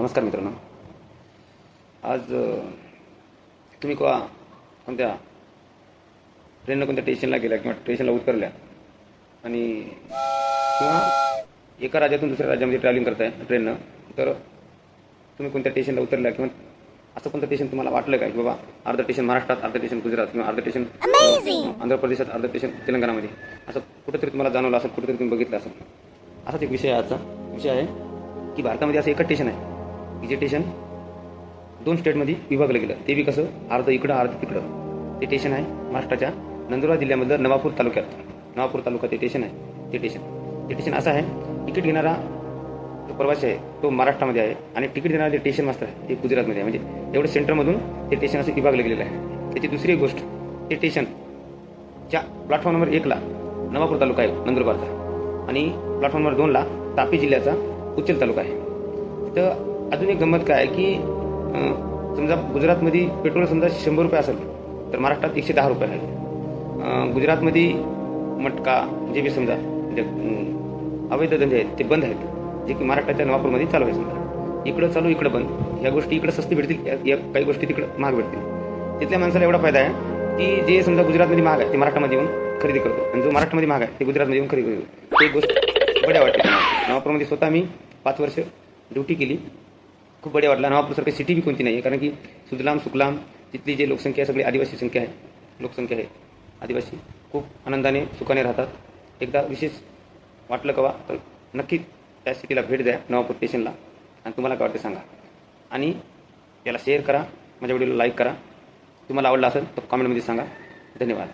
नमस्कार मित्रांनो. आज तुम्ही कोणा कोणत्या ट्रेननं कोणत्या स्टेशनला गेल्या किंवा स्टेशनला उतरल्या आणि किंवा एका राज्यातून दुसऱ्या राज्यामध्ये ट्रॅव्हलिंग करताय ट्रेननं तर तुम्ही कोणत्या स्टेशनला उतरल्या किंवा असं कोणतं स्टेशन तुम्हाला वाटलं काय की बाबा अर्ध स्टेशन महाराष्ट्रात अर्ध स्टेशन गुजरात किंवा अर्ध स्टेशन आंध्र प्रदेशात अर्ध स्टेशन तेलंगणामध्ये. असं कुठेतरी तुम्हाला जाणवलं असेल कुठेतरी तुम्ही बघितलं असेल. असाच एक विषय आहे आजचा. विषय आहे की भारतामध्ये असं एकच स्टेशन आहे. की दोन स्टेटमध्ये विभागलं गेलं. ते बी कसं? अर्ध इकडं अर्ध तिकडं. ते स्टेशन आहे महाराष्ट्राच्या नंदुरबार जिल्ह्यामधलं नवापूर तालुक्यात. नवापूर तालुका ते स्टेशन आहे. ते स्टेशन ते स्टेशन असं आहे तिकीट घेणारा जो प्रवासी आहे तो महाराष्ट्रामध्ये आहे आणि तिकीट देणारा जे स्टेशन मास्तर आहे ते गुजरातमध्ये आहे. म्हणजे एवढं सेंटरमधून ते स्टेशन असं विभागलं गेलेलं आहे. त्याची दुसरी गोष्ट ते स्टेशन च्या प्लॅटफॉर्म नंबर एकला नवापूर तालुका आहे नंदुरबारचा. आणि प्लॅटफॉर्म नंबर दोनला तापी जिल्ह्याचा उच्चल तालुका आहे. तिथं अजून एक गंमत काय की समजा गुजरातमध्ये पेट्रोल समजा शंभर रुपये असेल तर महाराष्ट्रात एकशे दहा रुपये आहे गुजरातमध्ये मटका जे बी समजा जे अवैध धंदे आहेत ते बंद आहेत जे की महाराष्ट्राच्या नवापूरमध्ये चालू आहे समजा. इकडं चालू इकडं बंद. ह्या गोष्टी इकडं स्वस्त भेटतील या- या काही गोष्टी तिकडं महाग भेटतील. तिथल्या माणसाला एवढा फायदा आहे की जे समजा गुजरातमध्ये महाग आहे ते महाराष्ट्रामध्ये येऊन खरेदी करतो. आणि जो महाराष्ट्रामध्ये महाग आहे ते गुजरातमध्ये येऊन खरेदी करतो. ते गोष्ट बड्या वाटते. नवापूरमध्ये स्वतः मी पाच वर्ष ड्युटी केली. खूप बड्या वाटला. नवापूरसारखी सिटी बी कोणती नाही आहे कारण की सुजलाम सुकलाम तिथली जी लोकसंख्या आहे सगळी आदिवासी संख्या आहे. लोकसंख्या आहे. आदिवासी खूप आनंदाने सुखाने राहतात. एकदा विशेष वाटलं कवा तर नक्की त्या सिटीला भेट द्या नवापूर स्टेशनला आणि तुम्हाला काय वाटते सांगा. आणि याला शेअर करा माझ्या व्हिडिओला लाईक करा. तुम्हाला आवडला असेल तर कॉमेंटमध्ये सांगा. धन्यवाद.